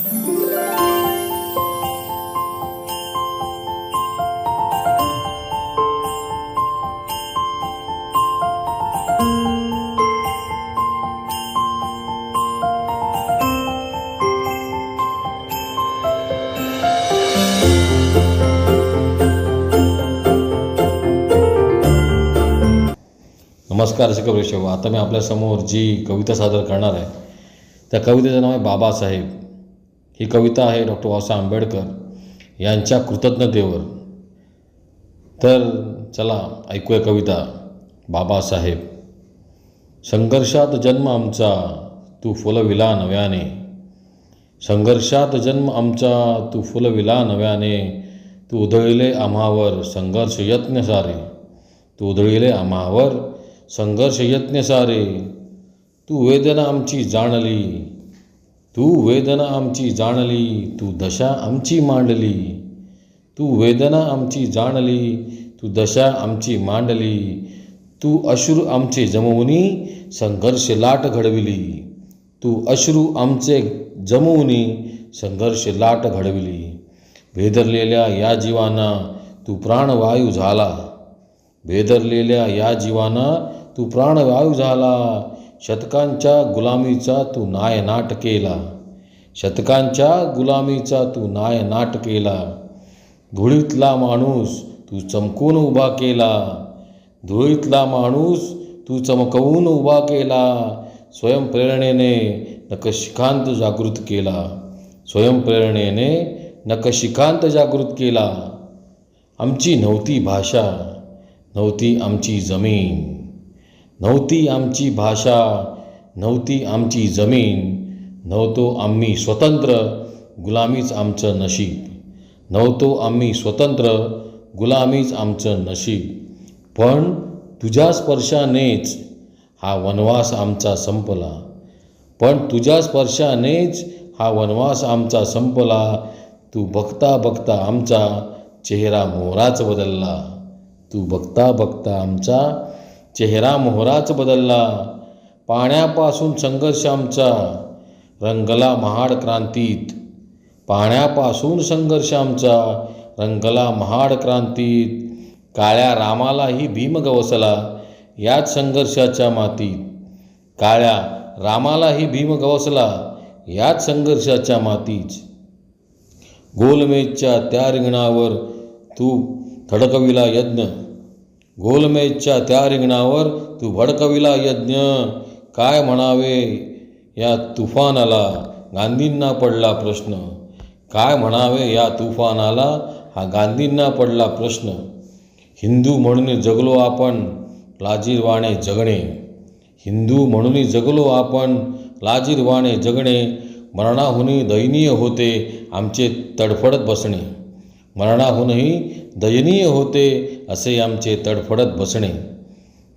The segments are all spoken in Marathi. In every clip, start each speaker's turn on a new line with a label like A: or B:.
A: नमस्कार शिकवरेशव आता मी आपल्यासमोर जी कविता सादर करणार आहे त्या कवितेचं नाव आहे बाबासाहेब. ही कविता आहे डॉक्टर बाबासाहेब आंबेडकर यांच्या कृतज्ञतेवर. तर चला ऐकूया कविता बाबासाहेब. संघर्षात जन्म आमचा तू फुलविला नव्याने. संघर्षात जन्म आमचा तू फुलविला नव्याने. तू उधळले आम्हावर संघर्ष यत्न सारे. तू उधळले आम्हावर संघर्ष यत्न सारे. तू वेदना आमची जाणली तू वेदना आमची जाणली तू दशा आमची मांडली. तू वेदना आमची जाणली तू दशा आमची मांडली. तू अश्रू आमचे जमवूनी संघर्ष लाट घडविली. तू अश्रू आमचे जमवूनी संघर्ष लाट घडविली. भेदरलेल्या या जीवांना तू प्राणवायू झाला. भेदरलेल्या या जीवांना तू प्राणवायू झाला. शतकांच्या गुलामीचा तू नायनाट केला. शतकांच्या गुलामीचा तू नायनाट केला. धुळीतला माणूस तू चमकून उभा केला. धुळीतला माणूस तू चमकवून उभा केला. स्वयंप्रेरणेने नकशिकांत जागृत केला. स्वयंप्रेरणेने नकशिकांत जागृत केला. आमची नव्हती भाषा नव्हती आमची जमीन. नव्हती आमची भाषा नव्हती आमची जमीन नव्हतो आम्ही स्वतंत्र गुलामीच आमचं नशीब. नव्हतो आम्ही स्वतंत्र गुलामीच आमचं नशीब. पण तुझ्या स्पर्शानेच हा वनवास आमचा संपला. पण तुझ्या स्पर्शानेच हा वनवास आमचा संपला. तू बघता बघता आमचा चेहरा मोहराच बदलला. तू बघता बघता आमचा चेहरा मोहराच बदलला. पाण्यापासून संघर्ष आमचा रंगला महाड क्रांतीत. पाण्यापासून संघर्ष आमचा रंगला महाड क्रांतीत. काळ्या रामालाही भीम गवसला याच संघर्षाच्या मातीत. काळ्या रामालाही भीम गवसला याच संघर्षाच्या मातीच गोलमेजच्या त्या रिंगणावर तू थडकविला यज्ञ. गोलमेजच्या त्या रिंगणावर तू भडकविला यज्ञ. काय म्हणावे या तुफानाला? गांधींना पडला प्रश्न. काय म्हणावे या तुफानाला? हा गांधींना पडला प्रश्न. हिंदू म्हणून जगलो आपण लाजीरवाणे जगणे. हिंदू म्हणून जगलो आपण लाजीरवाणे जगणे. मरणाहूनही दयनीय होते आमचे तडफडत बसणे. मरणाहूनही दयनीय होते असे आमचे तडफडत बसणे.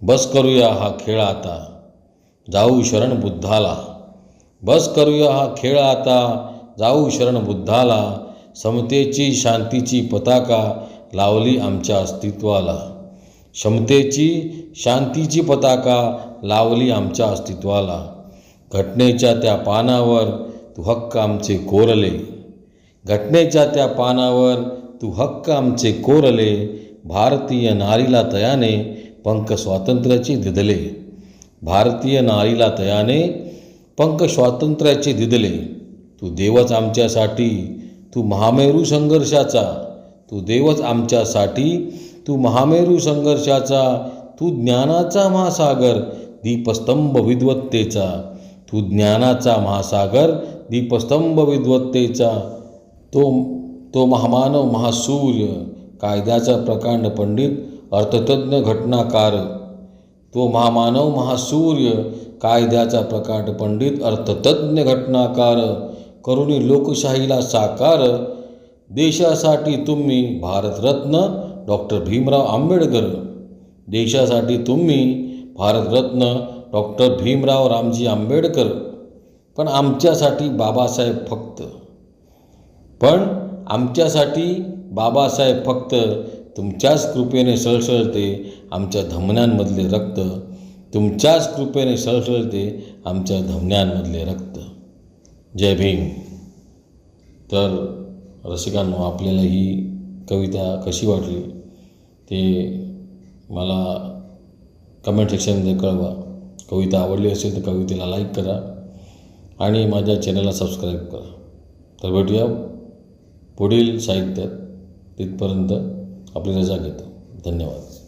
A: बस करूया हा खेळ आता. जाऊ शरण बुद्धाला. बस करूया हा खेळ आता. जाऊ शरण बुद्धाला. समतेची शांतीची पताका लावली आमच्या अस्तित्वाला. क्षमतेची शांतीची पताका लावली आमच्या अस्तित्वाला. घटनेच्या त्या पानावर तू हक्क आमचे कोरले. घटनेच्या त्या पानावर तू हक्क आमचे कोरले. भारतीय नारीला तयाने पंख स्वातंत्र्याचे दिदले. भारतीय नारीला तयाने पंख स्वातंत्र्याचे दिदले. तू देवच आमच्यासाठी तू महामेरू संघर्षाचा. तू देवच आमच्यासाठी तू महामेरू संघर्षाचा. तू ज्ञानाचा महासागर दीपस्तंभ विद्वत्तेचा. तू ज्ञानाचा महासागर दीपस्तंभ विद्वत्तेचा. तो तो महामानव महासूर्य कायद्याचा प्रकांड पंडित अर्थतज्ञ घटनाकार. तो महामानव महासूर्य कायद्याचा प्रकांड पंडित अर्थतज्ञ घटनाकार. करुणी लोकशाहीला साकार. देशासाठी तुम्ही भारतरत्न डॉक्टर भीमराव आंबेडकर. देशासाठी तुम्ही भारतरत्न डॉक्टर भीमराव रामजी आंबेडकर. पण आमच्यासाठी बाबासाहेब फक्त. पण आमच्यासाठी बाबासाहेब फक्त तुमच्याच कृपेने सळसळते आमच्या धमन्यांमधले रक्त. तुमच्याच कृपेने सळसळते आमच्या धमन्यांमधले रक्त. जय भीम. तर रसिकांनो आपल्याला ही कविता कशी वाटली ते मला कमेंट सेक्शनमध्ये कळवा. कविता आवडली असेल तर कवितेला लाईक करा आणि माझ्या चॅनलला सबस्क्राईब करा. तर भेटूया पुढील साहित्यात. तिथपर्यंत आपली रजा घेतो. धन्यवाद.